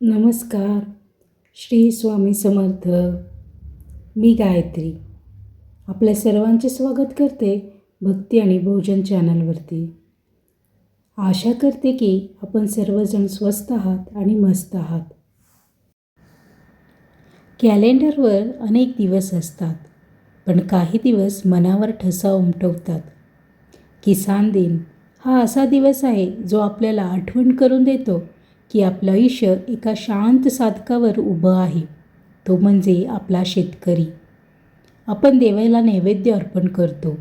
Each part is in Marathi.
नमस्कार. श्री स्वामी समर्थ. मी गायत्री. आपल्या सर्वांचे स्वागत करते भक्ती आणि भोजन चॅनलवरती. आशा करते की आपण सर्वजण स्वस्त आहात आणि मस्त आहात. कॅलेंडरवर अनेक दिवस असतात पण काही दिवस मनावर ठसा उमटवतात. किसान दिन हा असा दिवस आहे जो आपल्याला आठवण करून देतो की आपलं आयुष्य एका शांत साधकावर उभं आहे. तो म्हणजे आपला शेतकरी. आपण देवाला नैवेद्य अर्पण करतो.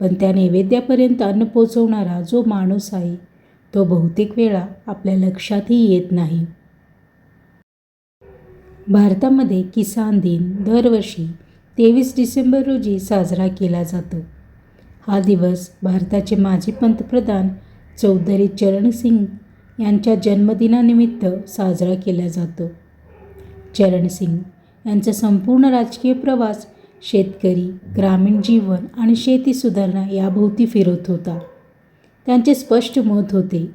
पण त्या नैवेद्यापर्यंत अन्न पोचवणारा जो माणूस आहे तो बहुतेक वेळा आपल्या लक्षातही येत नाही. भारतामध्ये किसान दिन दरवर्षी तेवीस डिसेंबर रोजी साजरा केला जातो. हा दिवस भारताचे माजी पंतप्रधान चौधरी चरणसिंग यांच्या जन्मदिनानिमित्त साजरा केला जातो. चरणसिंग यांचा संपूर्ण राजकीय प्रवास शेतकरी ग्रामीण जीवन आणि शेती सुधारणा याभोवती फिरत होता. त्यांचे स्पष्ट मत होते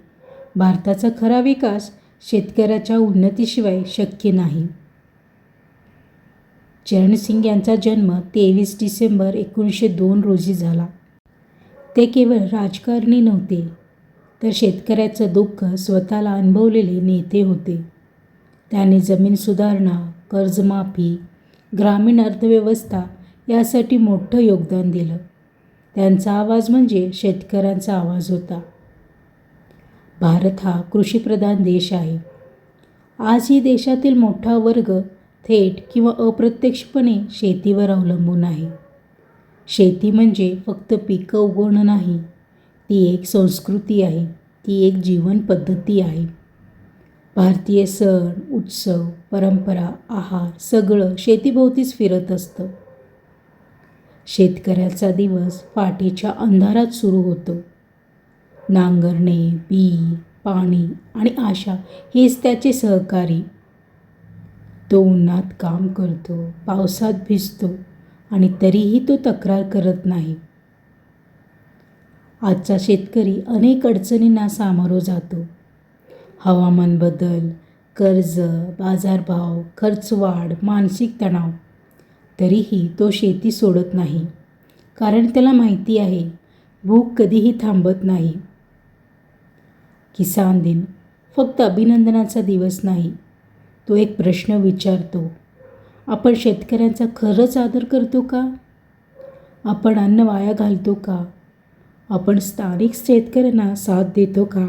भारताचा खरा विकास शेतकऱ्याच्या उन्नतीशिवाय शक्य नाही. चरणसिंग यांचा जन्म तेवीस डिसेंबर एकोणीसशे दोन रोजी झाला. ते केवळ राजकारणी नव्हते तर शेतकऱ्याचं दुःख स्वतःला अनुभवलेले नेते होते. त्याने जमीन सुधारणा कर्जमाफी ग्रामीण अर्थव्यवस्था यासाठी मोठं योगदान दिलं. त्यांचा आवाज म्हणजे शेतकऱ्यांचा आवाज होता. भारत हा कृषीप्रधान देश आहे. आजही देशातील मोठा वर्ग थेट किंवा अप्रत्यक्षपणे शेतीवर अवलंबून आहे. शेती म्हणजे फक्त पिकं उगवणं नाही ती एक संस्कृती आहे ती एक जीवन पद्धती आहे. भारतीय सण उत्सव परंपरा आहार सगळं शेतीभोवतीच फिरत असतं. शेतकऱ्याचा दिवस पाठीच्या अंधारात सुरू होतो. नांगरणे बी पाणी आणि आशा हेच त्याचे सहकारी. तो उन्हात काम करतो पावसात भिजतो आणि तरीही तो तक्रार करत नाही. आजचा शेतकरी अनेक अडचणींना सामोरं जातो. हवामान बदल कर्ज बाजारभाव खर्चवाढ मानसिक तणाव तरीही तो शेती सोडत नाही. कारण त्याला माहिती आहे भूक कधीही थांबत नाही. किसान दिन फक्त अभिनंदनाचा दिवस नाही तो एक प्रश्न विचारतो. आपण शेतकऱ्यांचा खरंच आदर करतो का? आपण अन्न वाया घालतो का? आपण स्थानिक शेतकऱ्यांना साथ देतो का?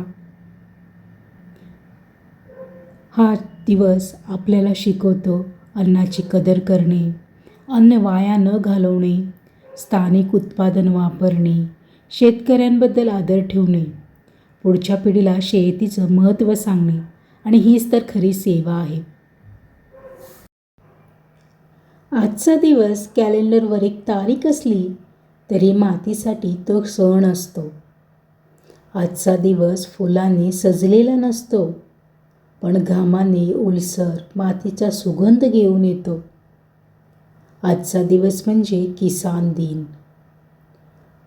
हा दिवस आपल्याला शिकवतो अन्नाची कदर करणे अन्न वाया न घालवणे स्थानिक उत्पादन वापरणे शेतकऱ्यांबद्दल आदर ठेवणे पुढच्या पिढीला शेतीचं महत्त्व सांगणे आणि हीच तर खरी सेवा आहे. आजचा दिवस कॅलेंडरवर एक तारीख असली तरी मातीसाठी तो सण असतो. आजचा दिवस फुलांनी सजलेला नसतो पण घामाने ओलसर मातीचा सुगंध घेऊन येतो. आजचा दिवस म्हणजे किसान दिन.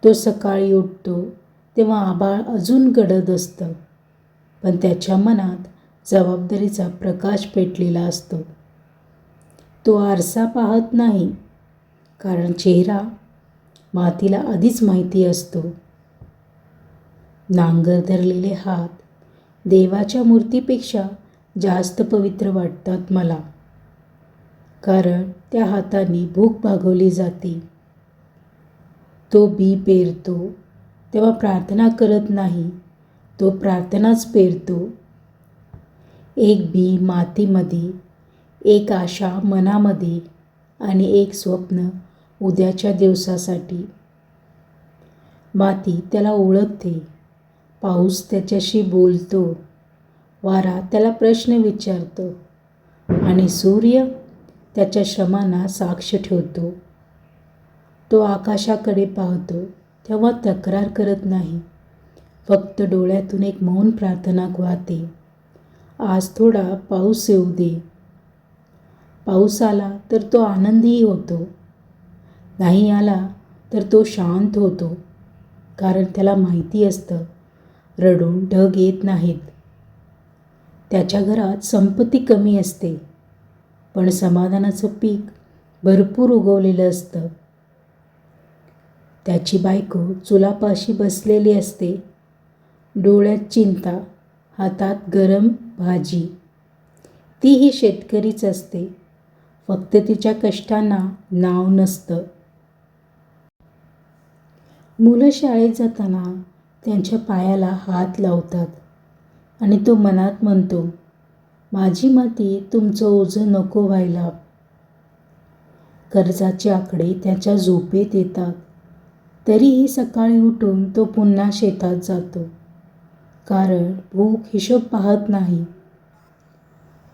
तो सकाळी उठतो तेव्हा आबाळ अजून गडद असतं पण त्याच्या मनात जबाबदारीचा प्रकाश पेटलेला असतो. तो आरसा पाहत नाही कारण चेहरा मातीला आधीच माहिती असतो. नांगर धरलेले हात देवाच्या मूर्तीपेक्षा जास्त पवित्र वाटतात मला. कारण त्या हाताने भूक भागवली जाते. तो बी पेरतो तेव्हा प्रार्थना करत नाही तो प्रार्थनाच पेरतो. एक बी मातीमध्ये एक आशा मनामध्ये आणि एक स्वप्न उद्याच्या दिवसासाठी. माती त्याला ओळखते. पाऊस त्याच्याशी बोलतो. वारा त्याला प्रश्न विचारतो. आणि सूर्य त्याच्या श्रमांना साक्ष ठेवतो. तो आकाशाकडे पाहतो. तेव्हा तक्रार करत नाही. फक्त डोळ्यातून एक मौन प्रार्थना वाहते. आज थोडा पाऊस येऊ दे. पाऊस आला तर तो आनंदही होतो. नाही आला तर तो शांत होतो. कारण त्याला माहिती असतं रडून ढग येत नाहीत. त्याच्या घरात संपत्ती कमी असते. पण समाधानाचं पीक भरपूर उगवलेलं असतं. त्याची बायको चुलापाशी बसलेली असते. डोळ्यात चिंता हातात गरम भाजी. तीही शेतकरीच असते. फक्त तिच्या कष्टांना नाव नसतं. मुलं शाळेत जाताना त्यांच्या पायाला हात लावतात आणि तो मनात म्हणतो माझी माती तुमचं ओझं नको व्हायला. कर्जाचे आकडे त्याच्या झोपेत येतात. तरीही सकाळी उठून तो पुन्हा शेतात जातो. कारण भूक हिशोब पाहत नाही.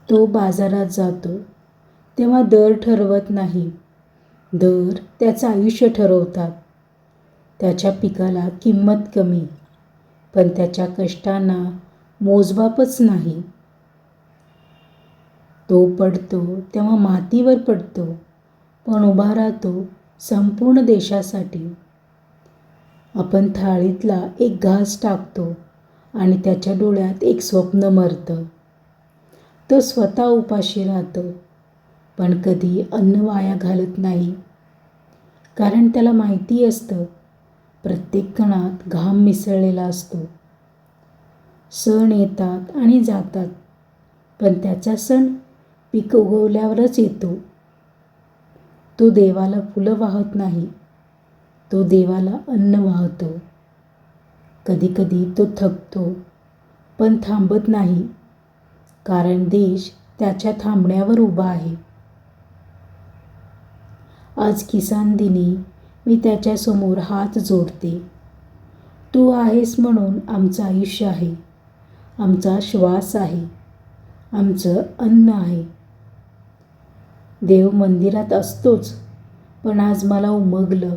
तो बाजारात जातो. तेव्हा दर ठरवत नाही. दर त्याचं आयुष्य ठरवतात. त्याच्या पिकाला किंमत कमी पण त्याच्या कष्टांना मोजमापच नाही. तो पडतो तेव्हा मातीवर पडतो पण उभा राहतो संपूर्ण देशासाठी. आपण थाळीतला एक घास टाकतो आणि त्याच्या डोळ्यात एक स्वप्न मरतं. तो स्वतः उपाशी राहतो पण कधी अन्न वाया घालत नाही. कारण त्याला माहिती असतं प्रत्येक कणात घाम मिसळलेला असतो. सण येतात आणि जातात पण त्याचा सण पीक उगवल्यावरच येतो. तो देवाला फुलं वाहत नाही तो देवाला अन्न वाहतो. कधीकधी तो थकतो पण थांबत नाही कारण देश त्याच्या थांबण्यावर उभा आहे. आज किसान दिनी मी त्याच्यासमोर हात जोडते. तू आहेस म्हणून आमचं आयुष्य आहे. आमचा श्वास आहे. आमचं अन्न आहे. देव मंदिरात असतोच पण आज मला उमगलं.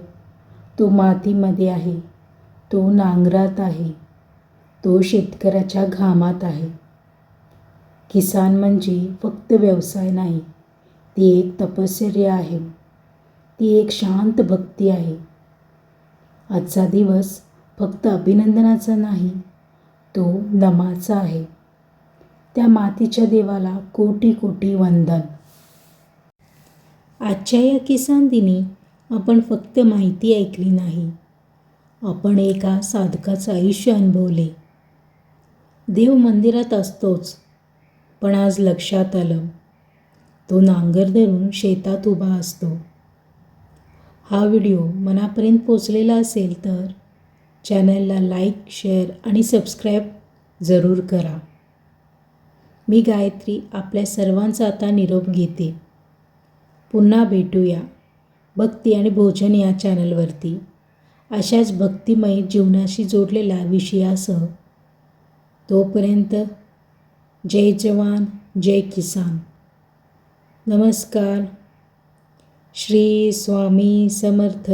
तो मातीमध्ये आहे. तो नांगरात आहे. तो शेतकऱ्याच्या घामात आहे. किसान म्हणजे फक्त व्यवसाय नाही ती एक तपश्चर्या आहे. ती एक शांत भक्ती आहे. आजचा दिवस फक्त अभिनंदनाचा नाही तो नमाचा आहे. त्या मातीच्या देवाला कोटी कोटी वंदन. आजच्या या किसान दिनी आपण फक्त माहिती ऐकली नाही. आपण एका साधकाचं आयुष्य अनुभवले. देव मंदिरात असतोच पण आज लक्षात आलं. तो नांगर धरून शेतात उभा असतो. हा व्हिडिओ मनापर्यंत पोचलेला असेल तर चॅनलला लाईक शेअर आणि सबस्क्राईब जरूर करा. मी गायत्री आपल्या सर्वांचा आता निरोप घेते. पुन्हा भेटूया भक्ती आणि भोजन या चॅनलवरती. अशाच भक्तिमय जीवनाशी जोडलेल्या विषयासह. तोपर्यंत जय जवान जय किसान. नमस्कार. श्री स्वामी समर्थ.